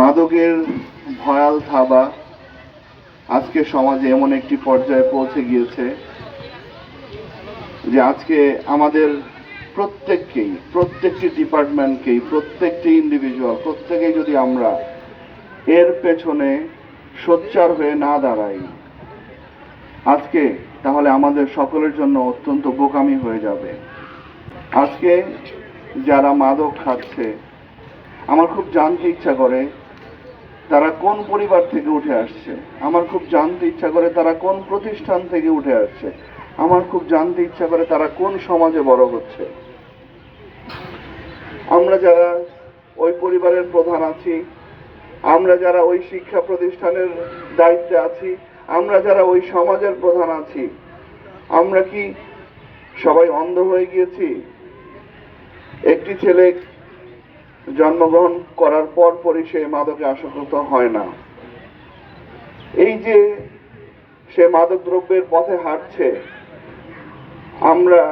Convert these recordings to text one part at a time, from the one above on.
মাদকের ভয়াল থাবা আজকে সমাজে এমন একটি পর্যায়ে পৌঁছে গিয়েছে যে আজকে আমাদের প্রত্যেককেই, প্রত্যেকটি ডিপার্টমেন্টকেই, প্রত্যেকটি ইন্ডিভিজুয়াল প্রত্যেকেই যদি আমরা এর পেছনে সোচ্চার হয়ে না দাঁড়াই, আজকে তাহলে আমাদের সকলের জন্য অত্যন্ত বোকামি হয়ে যাবে। আজকে যারা মাদক খাচ্ছে, আমার খুব জানতে ইচ্ছা করে তারা কোন পরিবার থেকে উঠে আসছে? আমার খুব জানতে ইচ্ছা করে তারা কোন প্রতিষ্ঠান থেকে উঠে আসছে? আমার খুব জানতে ইচ্ছা করে তারা কোন সমাজে বড় হচ্ছে? আমরা যারা ওই পরিবারের প্রধান আছি, আমরা যারা ওই শিক্ষা প্রতিষ্ঠানের দায়িত্বে আছি, আমরা যারা ওই সমাজের প্রধান আছি, আমরা কি সবাই অন্ধ হয়ে গিয়েছি? একটি ছেলে জন্মগ্রহণ করার পর পরই সে মাদকে আসক্ত হয় না। এই যে সে মাদক দ্রব্যের পথে হাঁটছে, আমরা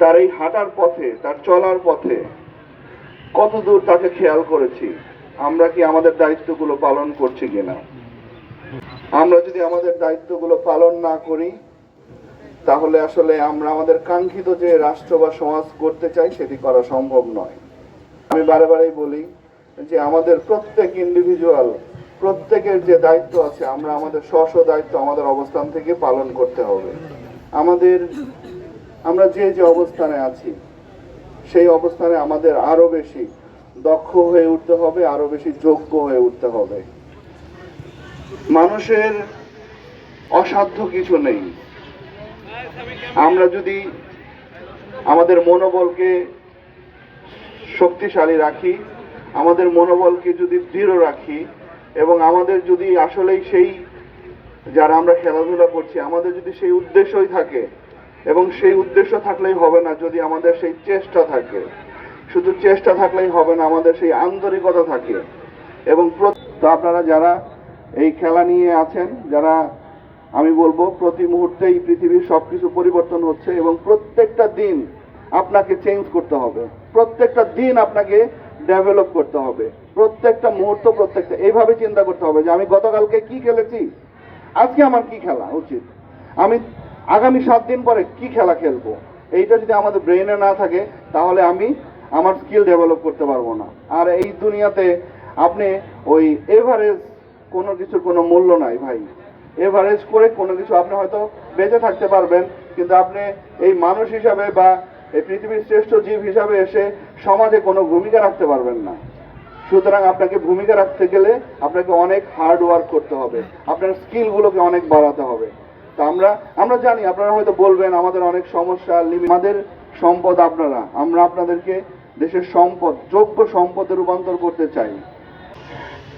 তার এই হাঁটার পথে, তার চলার পথে কত দূর তাকে খেয়াল করেছি। আমরা কি আমাদের দায়িত্বগুলো পালন করছি কিনা? আমরা যদি আমাদের দায়িত্বগুলো পালন না করি, তাহলে আসলে আমরা আমাদের কাঙ্ক্ষিত যে রাষ্ট্র বা সমাজ করতে চাই, সেটি করা সম্ভব নয়। আমি বারে বারেই বলি যে আমাদের প্রত্যেক ইন্ডিভিজুয়াল প্রত্যেকের যে দায়িত্ব আছে, আমরা আমাদের স্ব স্ব দায়িত্ব আমাদের অবস্থান থেকে পালন করতে হবে। আমাদের, আমরা যে যে অবস্থানে আছি, সেই অবস্থানে আমাদের আরও বেশি দক্ষ হয়ে উঠতে হবে, আরও বেশি যোগ্য হয়ে উঠতে হবে। মানুষের অসাধ্য কিছু নেই। আমরা যদি আমাদের মনোবলকে শক্তিশালী রাখি, আমাদের মনোবলকে যদি দৃঢ় রাখি, এবং আমাদের যদি আসলেই সেই যারা আমরা খেলাধুলা করছি, আমাদের যদি সেই উদ্দেশ্যই থাকে, এবং সেই উদ্দেশ্য থাকলেই হবে না যদি আমাদের সেই চেষ্টা থাকে। শুধু চেষ্টা থাকলেই হবে না, আমাদের সেই আন্তরিকতা থাকে। এবং তো আপনারা যারা এই খেলা নিয়ে আছেন, যারা আমি বলব প্রতি মুহূর্তেই পৃথিবীর সবকিছু পরিবর্তন হচ্ছে এবং প্রত্যেকটা দিন আপনাকে চেঞ্জ করতে হবে। প্রত্যেকটা দিন আপনাকে ডেভেলপ করতে হবে। প্রত্যেকটা মুহূর্ত, প্রত্যেকটা, এইভাবে চিন্তা করতে হবে যে আমি গতকালকে কি খেলেছি? আজকে আমার কি খেলা উচিত? আমি আগামী সাত দিন পরে কি খেলা খেলব? এইটা যদি আমাদের ব্রেনে না থাকে, তাহলে আমি আমার স্কিল ডেভেলপ করতে পারব না। আর এই দুনিয়াতে আপনি ওই এভারেজ কোনো কিছুর কোনো মূল্য নাই ভাই। এভারেজ করে কোনো কিছু আপনি হয়তো বেঁচে থাকতে পারবেন, কিন্তু আপনি এই মানুষ হিসাবে বা এই পৃথিবীর শ্রেষ্ঠ জীব হিসাবে এসে সমাজে কোনো ভূমিকা রাখতে পারবেন না। সুতরাং আপনাকে ভূমিকা রাখতে গেলে আপনাকে অনেক হার্ড ওয়ার্ক করতে হবে। আপনার স্কিলগুলোকে অনেক বাড়াতে হবে। তা আমরা আমরা জানি, আপনারা হয়তো বলবেন, আমাদের অনেক সমস্যা আমাদের সম্পদ আপনারা। আমরা আপনাদেরকে দেশের সম্পদ, যোগ্য সম্পদে রূপান্তর করতে চাই।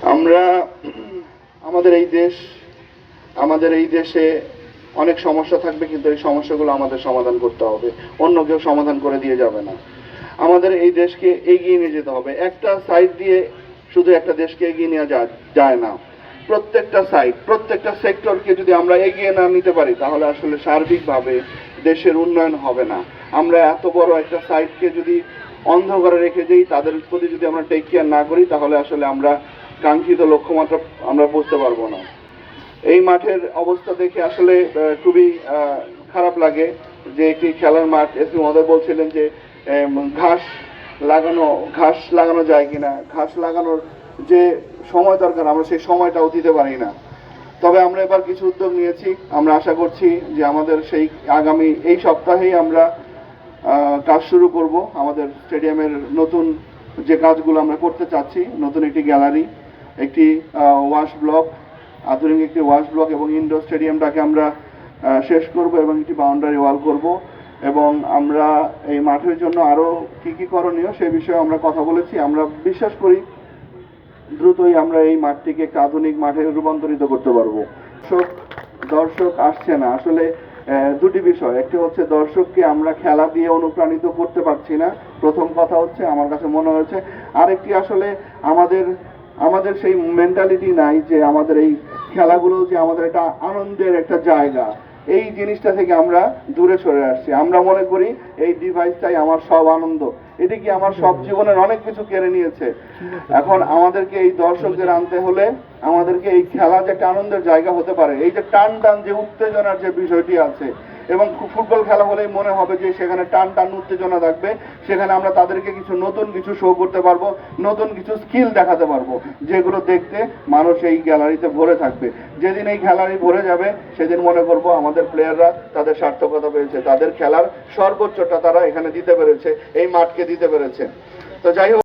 আমরা, আমাদের এই দেশ, আমাদের এই দেশে অনেক সমস্যা থাকবে, কিন্তু এই সমস্যাগুলো আমাদের সমাধান করতে হবে। অন্য কেউ সমাধান করে দিয়ে যাবে না। আমাদের এই দেশকে এগিয়ে নিয়ে যেতে হবে। একটা সাইড দিয়ে শুধু একটা দেশকে এগিয়ে নেওয়া যায় না। প্রত্যেকটা সাইড প্রত্যেকটা সেক্টরকে যদি আমরা এগিয়ে না নিতে পারি, তাহলে আসলে সার্বিকভাবে দেশের উন্নয়ন হবে না। আমরা এত বড় একটা সাইডকে যদি অন্ধকারে রেখে যাই তাদের প্রতি যদি আমরা টেক কেয়ার না করি, তাহলে আসলে আমরা কাঙ্ক্ষিত লক্ষ্যমাত্রা আমরা বুঝতে পারব না। এই মাঠের অবস্থা দেখে আসলে খুবই খারাপ লাগে যে একটি খেলার মাঠ। এসি মহোদয় বলছিলেন যে ঘাস লাগানো ঘাস লাগানো যায় কিনা? ঘাস লাগানোর যে সময় দরকার, আমরা সেই সময়টাও দিতে পারি না। তবে আমরা এবার কিছু উদ্যোগ নিয়েছি। আমরা আশা করছি যে আমাদের সেই আগামী এই সপ্তাহেই আমরা কাজ শুরু করব। আমাদের স্টেডিয়ামের নতুন যে কাজগুলো আমরা করতে চাচ্ছি, নতুন একটি গ্যালারি, একটি ওয়াশ ব্লক আধুনিক একটি ওয়াশ ব্লক এবং ইনডোর স্টেডিয়ামটাকে আমরা শেষ করব এবং একটি বাউন্ডারি ওয়াল করব। এবং আমরা এই মাঠের জন্য আরও কী কী করণীয় সে বিষয়ে আমরা কথা বলেছি। আমরা বিশ্বাস করি দ্রুতই আমরা এই মাঠটিকে একটা আধুনিক মাঠে রূপান্তরিত করতে পারব। দর্শক দর্শক আসছে না। আসলে দুটি বিষয়। একটি হচ্ছে দর্শককে আমরা খেলা দিয়ে অনুপ্রাণিত করতে পারছি না। প্রথম কথা হচ্ছে, আমার কাছে মনে হয়েছে। আরেকটি আসলে আমাদের আমাদের সেই মেন্টালিটি নাই যে আমাদের এই খেলাগুলো যে আমাদের একটা আনন্দের একটা জায়গা। এই জিনিসটা থেকে আমরা দূরে সরে আসছি। আমরা মনে করি এই ডিভাইসটাই আমার সব আনন্দ। এটি কি আমার সব জীবনের অনেক কিছু কেড়ে নিয়েছে? এখন আমাদেরকে এই দর্শকদের আনতে হলে আমাদেরকে এই খেলা যে একটা আনন্দের জায়গা হতে পারে, এই যে টান টান যে উত্তেজনার যে বিষয়টি আছে এবং ফুটবল খেলা হলেই মনে হবে যে সেখানে টান টান উত্তেজনা থাকবে। সেখানে আমরা তাদেরকে কিছু নতুন কিছু শো করতে পারব, নতুন কিছু স্কিল দেখাতে পারব, যেগুলো দেখতে মানুষ এই গ্যালারিতে ভরে থাকবে। যেদিন এই গ্যালারি ভরে যাবে, সেদিন মনে করব আমাদের প্লেয়াররা তাদের সার্থকতা পেয়েছে, তাদের খেলার সর্বোচ্চটা তারা এখানে দিতে পেরেছে, এই মাঠকে দিতে পেরেছে। তো যাই হোক